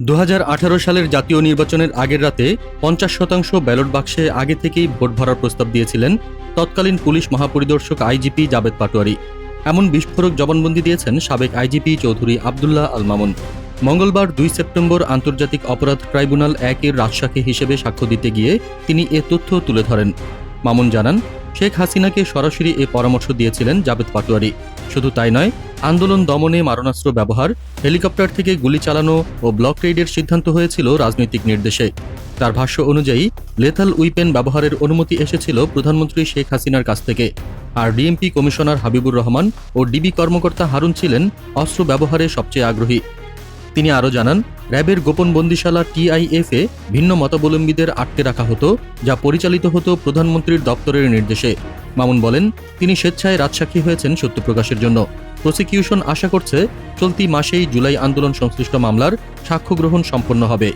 দু হাজার আঠারো সালের জাতীয় নির্বাচনের আগের রাতে পঞ্চাশ শতাংশ ব্যালট বাক্সে আগে থেকেই ভোট ভরার প্রস্তাব দিয়েছিলেন তৎকালীন পুলিশ মহাপরিদর্শক আইজিপি জাবেদ পাটোয়ারি। এমন বিস্ফোরক জবানবন্দি দিয়েছেন সাবেক আইজিপি চৌধুরী আবদুল্লাহ আল মামুন মঙ্গলবার দুই সেপ্টেম্বর আন্তর্জাতিক অপরাধ ট্রাইব্যুনাল একের রাজসাক্ষী হিসেবে সাক্ষ্য দিতে গিয়ে তিনি এ তথ্য তুলে ধরেন। মামুন জানান, শেখ হাসিনাকে সরাসরি এ পরামর্শ দিয়েছিলেন জাবেদ পাটোয়ারি। শুধু তাই নয় আন্দোলন দমনে মারণাস্ত্র ব্যবহার, হেলিকপ্টার থেকে গুলি চালানো ও ব্লক রেইডের সিদ্ধান্ত হয়েছিল রাজনৈতিক নির্দেশে। তার ভাষ্য অনুযায়ী, লেথাল উইপেন ব্যবহারের অনুমতি এসেছিল প্রধানমন্ত্রী শেখ হাসিনার কাছ থেকে। আর ডিএমপি কমিশনার হাবিবুর রহমান ও ডিবি কর্মকর্তা হারুন ছিলেন অস্ত্র ব্যবহারে সবচেয়ে আগ্রহী। তিনি আরও জানান, র্যাবের গোপন বন্দিশালা টিআইএফে ভিন্ন মতাবলম্বীদের আটকে রাখা হতো, যা পরিচালিত হতো প্রধানমন্ত্রীর দপ্তরের নির্দেশে। মামুন বলেন, তিনি স্বেচ্ছায় রাজসাক্ষী হয়েছেন সত্য প্রকাশের জন্য। প্রসিকিউশন আশা করছে, চলতি মাসেই জুলাই আন্দোলন সংশ্লিষ্ট মামলার সাক্ষ্য গ্রহণ সম্পন্ন হবে।